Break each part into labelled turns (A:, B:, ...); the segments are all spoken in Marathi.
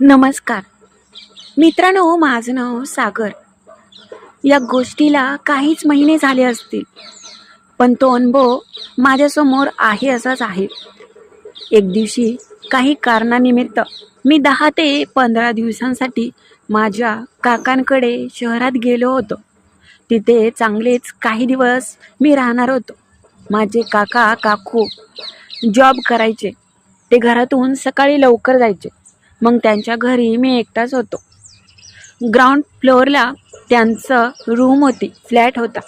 A: नमस्कार. मित्रांनो माझं नाव सागर. या गोष्टीला काहीच महिने झाले असतील पण तो अनुभव माझ्यासमोर आहे असाच आहे. एक दिवशी काही कारणानिमित्त मी दहा ते पंधरा दिवसांसाठी माझ्या काकांकडे शहरात गेलो होतो. तिथे चांगलेच काही दिवस मी राहणार होतो. माझे काका काकू जॉब करायचे. ते घरातून सकाळी लवकर जायचे. मग त्यांच्या घरी मी एकटाच होतो. ग्राउंड फ्लोअरला त्यांचं रूम होती फ्लॅट होता.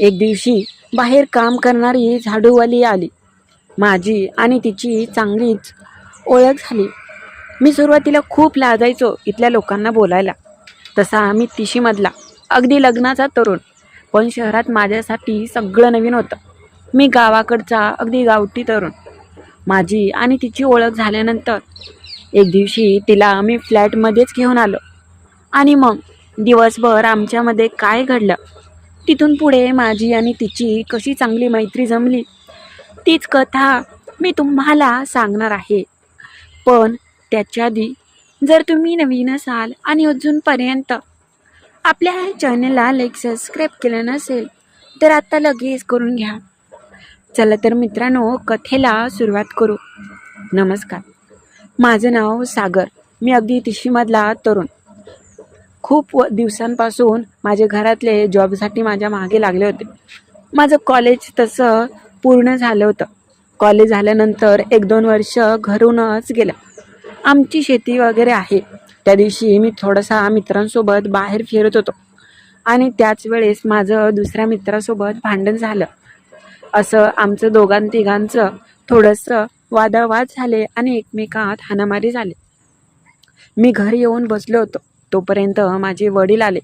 A: एक दिवशी बाहेर काम करणारी झाडूवाली आली. माझी आणि तिची चांगलीच ओळख झाली. मी सुरुवातीला खूप लाजायचो इथल्या लोकांना बोलायला. तसा मी तिशीमधला अगदी लग्नाचा तरुण. पण शहरात माझ्यासाठी सगळं नवीन होतं. मी गावाकडचा अगदी गावठी तरुण. माझी आणि तिची ओळख झाल्यानंतर एक दिवशी तिला मी फ्लॅटमध्येच घेऊन आलो. आणि मग दिवसभर आमच्यामध्ये काय घडलं? तिथून पुढे माझी आणि तिची कशी चांगली मैत्री जमली? तीच कथा मी तुम्हाला सांगणार आहे. पण त्याच्या आधी जर तुम्ही नवीन असाल आणि अजूनपर्यंत आपल्या ह्या चॅनलला लाईक सबस्क्राईब केलं नसेल तर आत्ता लगेच करून घ्या. चला तर मित्रांनो कथेला सुरुवात करू. नमस्कार. माझं नाव सागर. मी अगदी तिशीमधला तरुण. खूप व दिवसांपासून माझे घरातले जॉबसाठी माझ्या मागे लागले होते. माझं कॉलेज तसं पूर्ण झालं होतं. कॉलेज झाल्यानंतर एक दोन वर्ष घरूनच गेलं. आमची शेती वगैरे आहे. त्या दिवशी मी थोडासा मित्रांसोबत बाहेर फिरत होतो. आणि त्याच वेळेस माझं दुसऱ्या मित्रासोबत भांडण झालं. असं आमचं दोघां तिघांचं थोडंसं वादावाद झाले आणि एकमेकात हाणामारी झाले. मी घरी येऊन बसलो होतो. तोपर्यंत माझे वडील आले.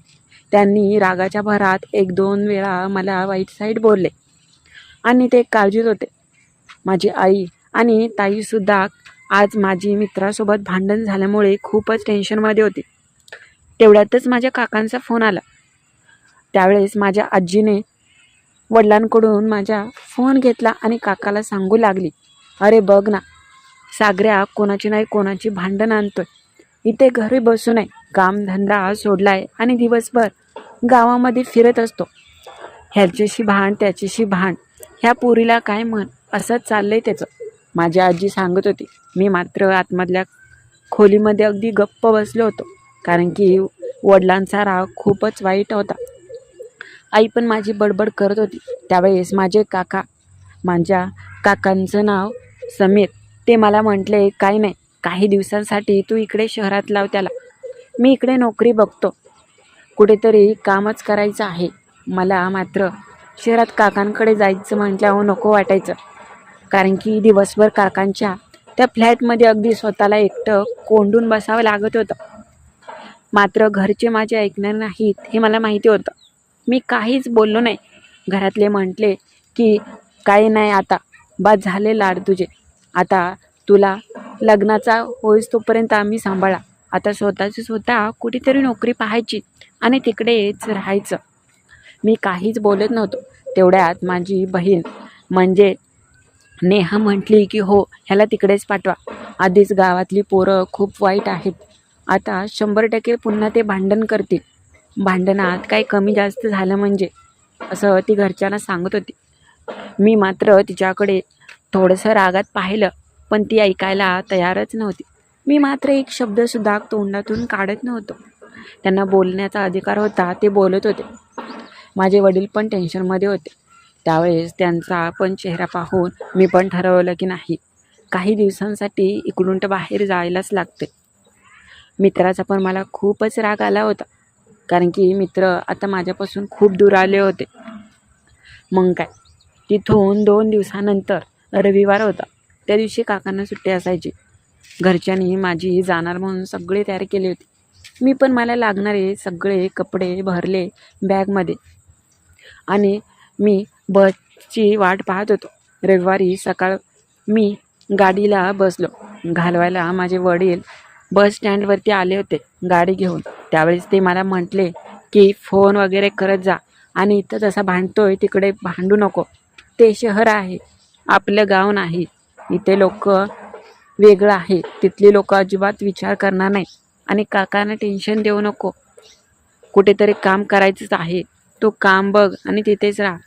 A: त्यांनी रागाच्या भरात एक दोन वेळा मला वाईट साईड बोलले आणि ते काळजीत होते. माझी आई आणि ताईसुद्धा आज माझी मित्रासोबत भांडण झाल्यामुळे खूपच टेन्शनमध्ये होती. तेवढ्यातच माझ्या काकांचा फोन आला. त्यावेळेस माझ्या आजीने वडिलांकडून माझ्या फोन घेतला आणि काकाला सांगू लागली. अरे बघ ना सागऱ्या कोणाची नाही कोणाची भांडण आणतोय. इथे घरी बसू नये. कामधंदा सोडलाय आणि दिवसभर गावामध्ये फिरत असतो. ह्याच्याशी भांड त्याच्याशी भांड. ह्या पोरीला काय म्हण? असंच चाललंय त्याचं. माझी आजी सांगत होती मी मात्र आतमधल्या खोलीमध्ये अगदी गप्प बसलो होतो कारण की वडिलांचा राग खूपच वाईट होता. आई पण माझी बडबड करत होती. त्यावेळेस माझे काका माझ्या काकांचं नाव समीर. ते मला म्हटले काही नाही काही दिवसांसाठी तू इकडे शहरात लाव त्याला. मी इकडे नोकरी बघतो. कुठेतरी कामच करायचं आहे. मला मात्र शहरात काकांकडे जायचं म्हटल्यावर नको वाटायचं. कारण की दिवसभर काकांच्या त्या फ्लॅटमध्ये अगदी स्वतःला एकटं कोंडून बसावं लागत होतं. मात्र घरचे माझे ऐकणार नाहीत हे मला माहिती होतं. मी काहीच बोललो नाही. घरातले म्हटले की काही नाही आता. बाद झाले लाड तुझे. आता तुला लग्नाचा होईस तोपर्यंत आम्ही सांभाळा. आता स्वतःची स्वतः कुठेतरी नोकरी पाहायची आणि तिकडेच राहायचं. मी काहीच बोलत नव्हतो. तेवढ्यात माझी बहीण म्हणजे नेहा म्हटली की हो ह्याला तिकडेच पाठवा. आधीच गावातली पोरं खूप वाईट आहेत. आता शंभर टक्के पुन्हा ते भांडण करतील. भांडणात काही कमी जास्त झालं म्हणजे? असं ती घरच्यांना सांगत होती. मी मात्र तिच्याकडे थोडंसं रागात पाहिलं पण ती ऐकायला तयारच नव्हती. मी मात्र एक शब्दसुद्धा तोंडातून काढत नव्हतो. त्यांना बोलण्याचा अधिकार होता ते बोलत होते. माझे वडील पण टेन्शनमध्ये होते. त्यावेळेस त्यांचा पण चेहरा पाहून मी पण ठरवलं की नाही काही दिवसांसाठी इकडून तर बाहेर जायलाच लागते मित्राचा पण मला खूपच राग आला होता कारण की मित्र आता माझ्यापासून खूप दूर आले होते. मग काय? तिथून दोन दिवसानंतर रविवार होता. त्या दिवशी काकांना सुट्टी असायची. घरच्यांनी माझी जाणार म्हणून सगळे तयारी केली होती. मी पण मला लागणारे सगळे कपडे भरले बॅगमध्ये. आणि मी बसची वाट पाहत होतो. रविवारी सकाळ मी गाडीला बसलो. घालवायला माझे वडील बस स्टँडवरती आले होते गाडी घेऊन. त्यावेळेस ते मला म्हटले की फोन वगैरे करत जा. आणि इथं जसा भांडतोय तिकडे भांडू नको. ते शहर आहे आपलं गाव नाही. इथे लोक वेगळं आहे. तिथली लोक अजिबात विचार करणार नाही आणि काकांना टेन्शन देऊ नको. कुठेतरी काम करायचंच आहे. तो काम बघ आणि तिथेच राहा.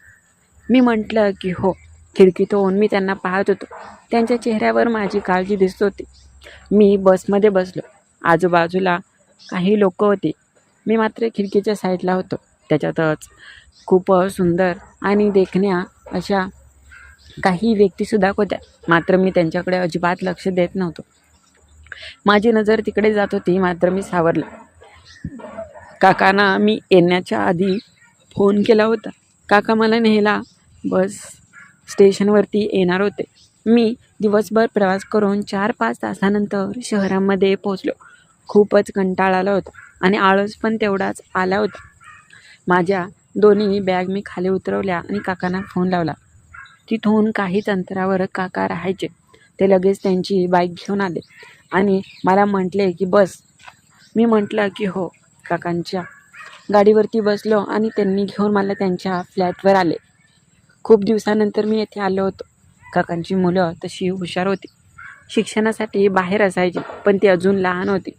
A: मी म्हटलं की हो. खिडकीतून मी त्यांना पाहत होतो. त्यांच्या चेहऱ्यावर माझी काळजी दिसत होती. मी बसमध्ये बसलो. आजूबाजूला काही लोक होते. मी मात्र खिडकीच्या साईडला होतो. त्याच्यातच खूप सुंदर आणि देखण्या अशा काही व्यक्तीसुद्धा होत्या. मात्र मी त्यांच्याकडे अजिबात लक्ष देत नव्हतो. माझी नजर तिकडे जात होती मात्र मी सावरलं. काकांना मी येण्याच्या आधी फोन केला होता. काका मला नेहला बस स्टेशनवरती येणार होते. मी दिवसभर प्रवास करून चार पाच तासानंतर शहरामध्ये पोचलो खूपच कंटाळा आला होता आणि आळस पण तेवढाच आला होता. माझ्या दोन्ही बॅग मी खाली उतरवल्या आणि काकांना फोन लावला. तिथून काहीच अंतरावर काका राहायचे. ते लगेच त्यांची बाईक घेऊन आले आणि मला म्हटले की बस. मी म्हटलं की हो. काकांच्या गाडीवरती बसलो आणि त्यांनी घेऊन मला त्यांच्या फ्लॅटवर आले. खूप दिवसानंतर मी येथे आलो होतो. काकांची मुलं तशी हुशार होती. शिक्षणासाठी बाहेर असायची पण ती अजून लहान होती.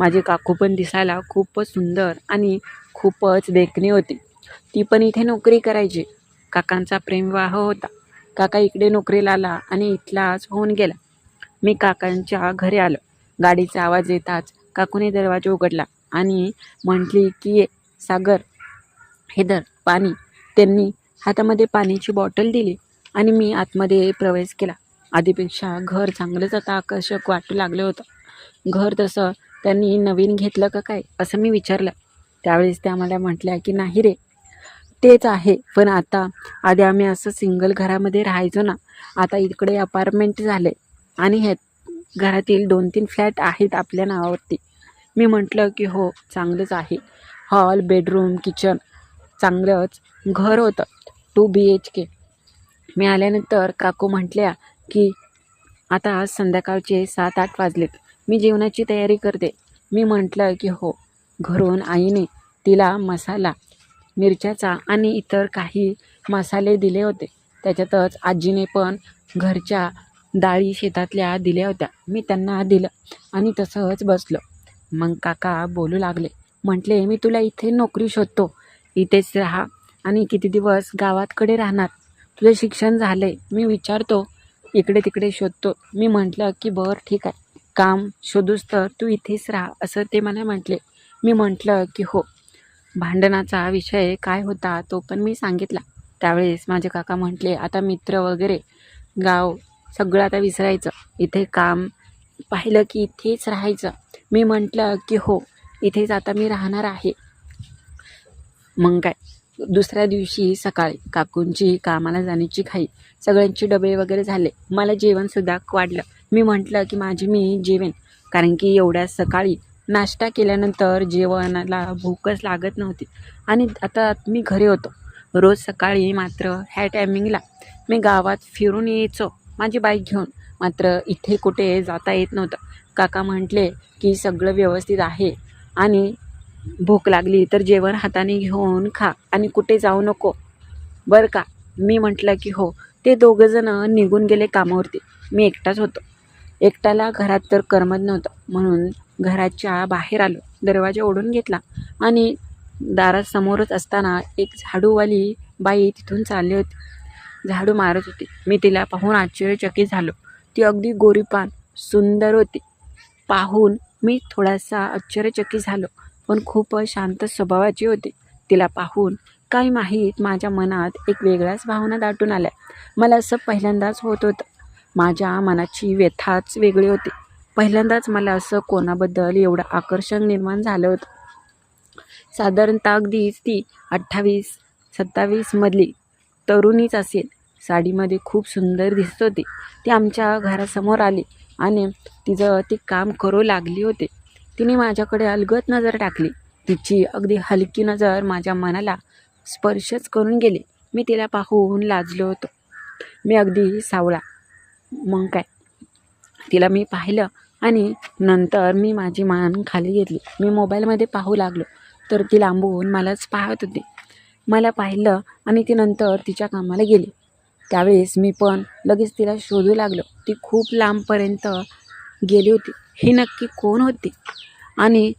A: माझे काकू पण दिसायला खूपच सुंदर आणि खूपच देखणी होती. ती पण इथे नोकरी करायची. काकांचा प्रेमविवाह होता. काका इकडे नोकरीला आला आणि इथलाच होऊन गेला. मी काकांच्या घरी आलो. गाडीचा आवाज येताच काकूने दरवाजा उघडला आणि म्हटली की ये सागर हे दर पाणी. त्यांनी हातामध्ये पाण्याची बॉटल दिली आणि मी आतमध्ये प्रवेश केला. आधीपेक्षा घर चांगलंच आता आकर्षक वाटू लागलं होतं. घर तसं त्यांनी नवीन घेतलं का काय असं मी विचारलं. त्यावेळेस त्या मला म्हटल्या की नाही रे तेच आहे. पण आता आधी आम्ही असं सिंगल घरामध्ये राहायचो ना. आता इकडे अपार्टमेंट झाले आणि हे घरातील दोन तीन फ्लॅट आहेत आपल्या नावावरती. मी म्हटलं की हो चांगलंच आहे. हॉल बेडरूम किचन चांगलंच घर होतं. टू बी एच के मी आल्यानंतर काकू म्हटल्या की आता आज संध्याकाळचे सात आठ वाजलेत. मी जेवणाची तयारी करते. मी म्हटलं की हो घरून आईने तिला मसाला मिरच्याचा आणि इतर काही मसाले दिले होते. त्याच्यातच आजीने पण घरच्या डाळी शेतातल्या दिल्या होत्या. मी त्यांना दिलं आणि तसंच बसलो. मग काका बोलू लागले. म्हटले मी तुला इथे नोकरी शोधतो. इथेच राहा आणि किती दिवस गावातकडे राहणार? तुझं शिक्षण झालं आहे मी विचारतो. इकडे तिकडे शोधतो. मी म्हटलं की बरं ठीक आहे. काम शोधूस तर तू इथेच राहा. असं ते मला म्हटले. मी म्हटलं की हो. भांडणाचा विषय काय होता तो पण मी सांगितला. त्यावेळेस माझे काका म्हटले आता मित्र वगैरे गाव सगळं आता विसरायचं. इथे काम पाहिलं की इथेच राहायचं. मी म्हटलं की हो इथेच आता मी राहणार आहे. मग काय? दुसऱ्या दिवशी सकाळी काकूंची कामाला जाण्याची घाई सगळ्यांचे डबे वगैरे झाले. मला जेवणसुद्धा वाढलं. मी म्हटलं की माझी मी जेवेन. कारण की एवढ्या सकाळी नाश्ता केल्यानंतर जेवणाला भूकच लागत नव्हती. आणि आता मी घरी होतो. रोज सकाळी मात्र ह्या टायमिंगला मी गावात फिरून यायचो. माझी बाईक घेऊन. मात्र इथे कुठे जाता येत नव्हतं. काका म्हटले की सगळं व्यवस्थित आहे. आणि भूक लागली तर जेवण हाताने घेऊन खा आणि कुठे जाऊ नको. बरं का? मी म्हटलं की हो. ते दोघंजणं निघून गेले कामावरती. मी एकटाच होतो. एकट्याला घरात तर करमत नव्हतं. म्हणून घराच्या बाहेर आलो. दरवाजा ओढून घेतला आणि दारासमोरच असताना एक झाडूवाली बाई तिथून चालली होती. झाडू मारत होती. मी तिला पाहून आश्चर्यचकित झालो. ती अगदी गोरीपान सुंदर होती. पाहून मी थोडासा आश्चर्यचकित झालो. पण खूप शांत स्वभावाची होती. तिला पाहून काही माहीत माझ्या मनात एक वेगळ्याच भावना दाटून आल्या. मला असं पहिल्यांदाच होत होतं. माझ्या मनाची व्यथाच वेगळी होती. पहिल्यांदाच मला असं कोणाबद्दल एवढं आकर्षण निर्माण झालं होतं. साधारणतः अगदीच ती अठ्ठावीस सत्तावीसमधली तरुणीच असेल. साडीमध्ये खूप सुंदर दिसत होती. ती आमच्या घरासमोर आली आणि तिचं ती काम करू लागली होती. तिने माझ्याकडे अलगत नजर टाकली. तिची अगदी हलकी नजर माझ्या मनाला स्पर्शच करून गेली. मी तिला पाहून लाजलो होतो. मी अगदी सावळा. मग काय? तिला मी पाहिलं आणि नंतर मी माझी मान खाली घेतली. मी मोबाईलमध्ये पाहू लागलो. तर ती लांबून मलाच पाहत होती. मला पाहिलं आणि ती नंतर तिच्या कामाला गेली. त्यावेळेस मी पण लगेच तिला शोधू लागलो. ती खूप लांबपर्यंत गेली होती. ही नक्की कोण होती? आणि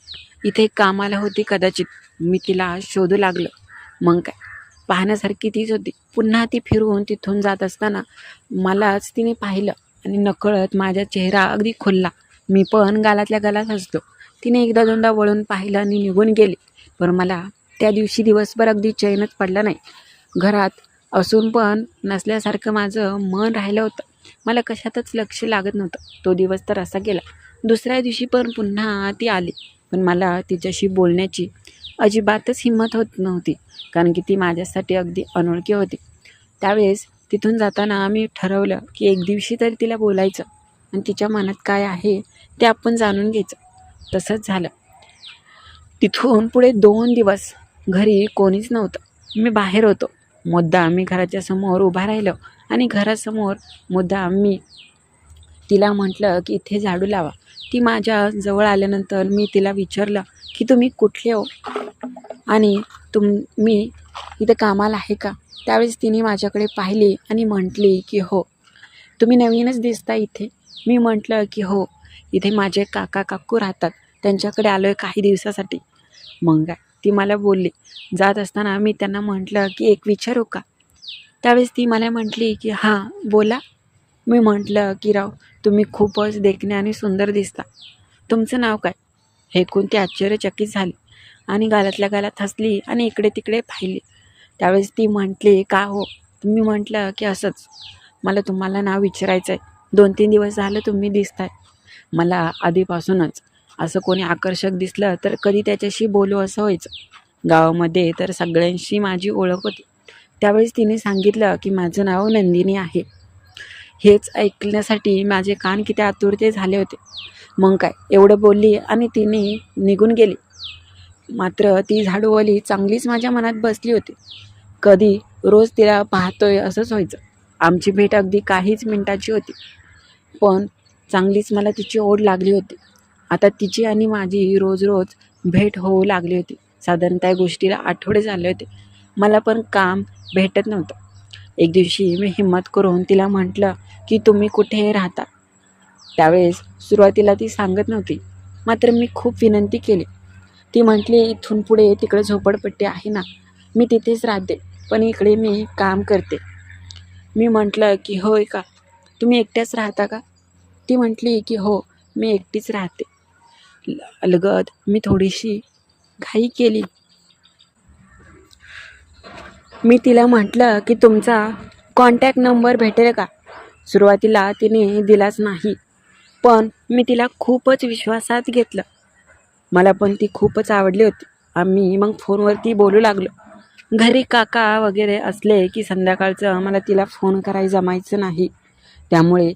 A: इथे कामाला होती कदाचित. मी तिला शोधू लागलो. मग काय? पाहण्यासारखी तीच होती. पुन्हा ती फिरून तिथून जात असताना मलाच तिने पाहिलं. आणि नकळत माझा चेहरा अगदी खुलला. मी पण गालातल्या गालात हसलो. तिने एकदा दोनदा वळून पाहिलं आणि निघून गेली. पण मला त्या दिवशी दिवसभर अगदी चैनच पडला नाही. घरात असून पण नसल्यासारखं माझं मन राहिलं होतं. मला कशातच लक्ष लागत नव्हतं. तो दिवस तर असा गेला. दुसऱ्या दिवशी पण पुन्हा ती आली. पण मला तिच्याशी बोलण्याची अजिबातच हिंमत होत नव्हती. कारण की ती माझ्यासाठी अगदी अनोळखी होती. त्यावेळेस तिथून जाताना आम्ही ठरवलं की एक दिवशी तरी तिला बोलायचं आणि तिच्या मनात काय आहे ते आपण जाणून घ्यायचं. तसंच झालं. तिथून पुढे दोन दिवस घरी कोणीच नव्हतं. मी बाहेर होतो. मुद्दा मी घराच्या समोर उभा राहिलो आणि घरासमोर मुद्दा मी तिला म्हटलं की इथे झाडू लावा. ती माझ्या जवळ आल्यानंतर मी तिला विचारलं की तुम्ही कुठले हो? आणि तुम मी इथं कामाला आहे का? त्यावेळेस तिने माझ्याकडे पाहिली आणि म्हटली की हो. तुम्ही नवीनच दिसता इथे. मी म्हटलं की हो. इथे माझे काका काकू राहतात. त्यांच्याकडे आलो आहे काही दिवसासाठी. मग काय? ती मला बोलली. जात असताना मी त्यांना म्हटलं की एक विचारू का? त्यावेळेस ती मला म्हटली की हां बोला. मी म्हटलं की राव तुम्ही खूपच देखणे आणि सुंदर दिसता. तुमचं नाव काय? हे ऐकून ती आश्चर्यचकित झाली आणि गालातल्या गालात हसली आणि इकडे तिकडे पाहिली. त्यावेळेस ती म्हटली का हो? तुम्ही म्हटलं की असंच. मला तुम्हाला नाव विचारायचं आहे दोन तीन दिवस झालं तुम्ही दिसताय. मला आधीपासूनच असं कोणी आकर्षक दिसलं तर कधी त्याच्याशी बोलू असं व्हायचं. गावामध्ये तर सगळ्यांशी माझी ओळख होती. त्यावेळेस तिने सांगितलं की माझं नाव नंदिनी आहे. हेच ऐकण्यासाठी माझे कान किती आतुरते झाले होते. मग काय? एवढं बोलली आणि तिने निघून गेली. मात्र ती झाडूवाली चांगलीच माझ्या मनात बसली होती. कधी रोज तिला पाहतोय असंच व्हायचं. आमची भेट अगदी काहीच मिनटाची होती. पण चांगलीच मला तिची ओढ लागली होती. आता तिची आणि माझी रोज रोज भेट होऊ लागली होती. साधारणतः गोष्टीला आठवडे झाले होते. मला पण काम भेटत नव्हतं. एक दिवशी मी हिंमत करून तिला म्हटलं की तुम्ही कुठे राहता? त्यावेळेस सुरुवातीला ती सांगत नव्हती. मात्र मी खूप विनंती केली. ती म्हटली इथून पुढे तिकडे झोपडपट्टी आहे ना. मी तिथेच राहते. पण इकडे मी काम करते. मी म्हटलं की होय का? तुम्ही एकट्याच राहता का? ती म्हटली की हो मी एकटीच राहते. अलगद मी थोडीशी घाई केली. मी तिला म्हटलं की तुमचा कॉन्टॅक्ट नंबर भेटेल का? सुरुवातीला तिने दिलाच नाही पण मी तिला खूपच विश्वासात घेतलं. मला पण ती खूपच आवडली होती. आम्ही मग फोनवरती बोलू लागलो. घरी काका वगैरे असले की संध्याकाळचं मला तिला फोन करायला जमायचं नाही. त्यामुळे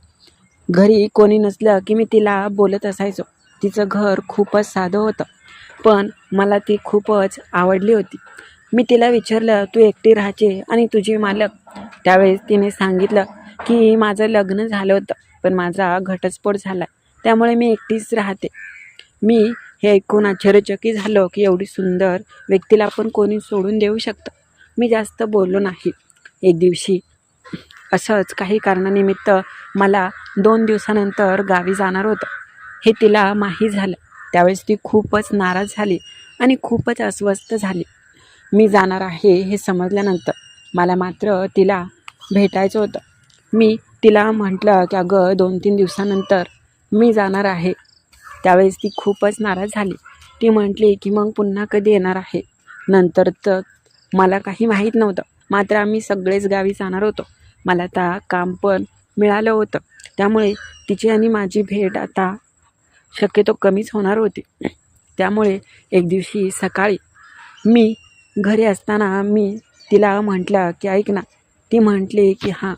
A: घरी कोणी नसलं की मी तिला बोलत असायचो. तिचं घर खूपच साधं होतं पण मला ती खूपच आवडली होती. मी तिला विचारलं तू एकटी राहायचे आणि तुझी मालक? त्यावेळेस तिने सांगितलं की माझं लग्न झालं होतं पण माझा घटस्फोट झाला. त्यामुळे मी एकटीच राहते. मी हे ऐकून आश्चर्यचकित झालं की एवढी सुंदर व्यक्तीला पण कोणी सोडून देऊ शकतं? मी जास्त बोललो नाही. एक दिवशी असंच काही कारणानिमित्त मला दोन दिवसानंतर गावी जाणार होतं. हे तिला माहीत झालं. त्यावेळेस ती खूपच नाराज झाली आणि खूपच अस्वस्थ झाली. मी जाणार आहे हे समजल्यानंतर मला मात्र तिला भेटायचं होतं. मी तिला म्हटलं की अगं दोन तीन दिवसानंतर मी जाणार आहे. त्यावेळेस ती खूपच नाराज झाली. ती म्हटली की मग पुन्हा कधी येणार आहे? नंतर तर मला काही माहीत नव्हतं. मात्र आम्ही सगळेच गावी जाणार होतो. मला आता काम पण मिळालं होतं. त्यामुळे तिची आणि माझी भेट आता शक्यतो कमीच होणार होती. त्यामुळे एक दिवशी सकाळी मी घरी असताना मी तिला म्हटलं की ऐक ना. ती म्हटली की हां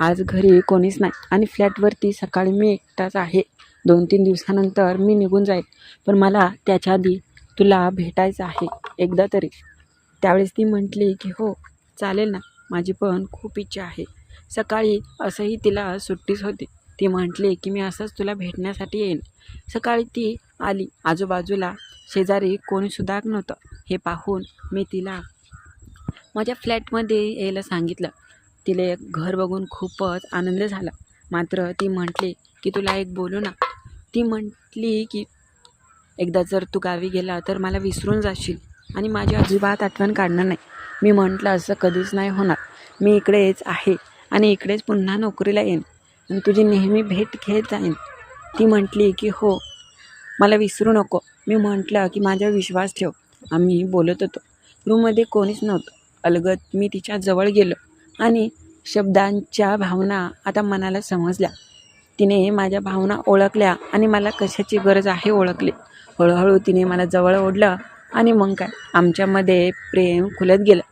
A: आज घरी कोणीच नाही आणि फ्लॅटवरती सकाळी मी एकटाच आहे. दोन तीन दिवसानंतर मी निघून जाईल पण मला त्याच्या आधी तुला भेटायचं आहे एकदा तरी. त्यावेळेस ती म्हटली की हो चालेल ना. माझी पण खूप इच्छा आहे. सकाळी असंही तिला सुट्टीच होती. ती म्हटली की मी असंच तुला भेटण्यासाठी येईन. सकाळी ती आली. आजूबाजूला शेजारी कोणीसुद्धा नव्हतं. हे पाहून मी तिला माझ्या फ्लॅटमध्ये यायला सांगितलं. तिला एक घर बघून खूपच आनंद झाला. मात्र ती म्हटली की तुला एक बोलू ना. ती म्हटली की एकदा जर तू गावी गेला तर मला विसरून जाशील आणि माझी अजिबात आठवण काढणार नाही. मी म्हटलं असं कधीच नाही होणार. मी इकडेच आहे आणि इकडेच पुन्हा नोकरीला येईन आणि तुझी नेहमी भेट घेत जाईन. ती म्हटली की हो मला विसरू नको. मी म्हटलं की माझ्यावर विश्वास ठेव. आम्ही बोलत होतो. रूममध्ये कोणीच नव्हतं. अलगत मी तिच्या जवळ गेलो आणि शब्दांच्या भावना आता मनाला समजल्या. तिने माझ्या भावना ओळखल्या आणि मला कशाची गरज आहे ओळखली. हळूहळू तिने मला जवळ ओढलं आणि मग काय? आमच्यामध्ये प्रेम खुलत गेलं.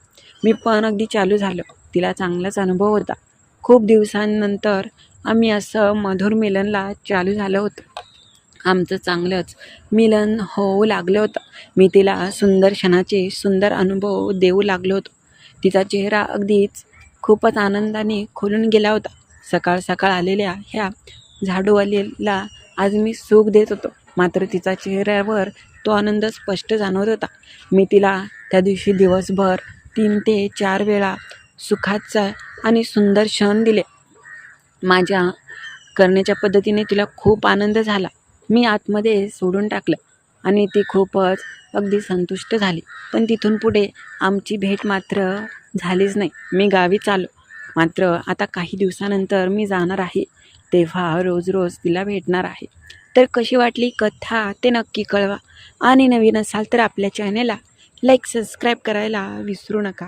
A: मी पण अगदी चालू झालो. तिला चांगलाच अनुभव होता. खूप दिवसांनंतर आम्ही असं मधुर मिलनला चालू झालं होतं. आमचं चांगलंच मिलन होऊ लागलं होतं. मी तिला सुंदर क्षणाचे सुंदर अनुभव देऊ लागलो होतो. तिचा चेहरा अगदीच खूपच आनंदाने खुलून गेला होता. सकाळ सकाळ आलेल्या ह्या झाडूवालीला आज मी सुख देत होतो. मात्र तिचा चेहऱ्यावर तो आनंद स्पष्ट जाणवत होता. मी तिला त्या दिवशी दिवसभर तीन ते चार वेळा सुखाचा आणि सुंदर क्षण दिले. माझ्या करण्याच्या पद्धतीने तिला खूप आनंद झाला. मी आतमध्ये सोडून टाकलं आणि ती खूपच अगदी संतुष्ट झाली. पण तिथून पुढे आमची भेट मात्र झालीच नाही. मी गावीच आलो मात्र आता काही दिवसानंतर मी जाणार आहे. तेव्हा रोज रोज तिला भेटणार आहे. तर कशी वाटली कथा ते नक्की कळवा. आणि नवीन असाल तर आपल्या चॅनेलला लाईक सबस्क्राईब करायला विसरू नका.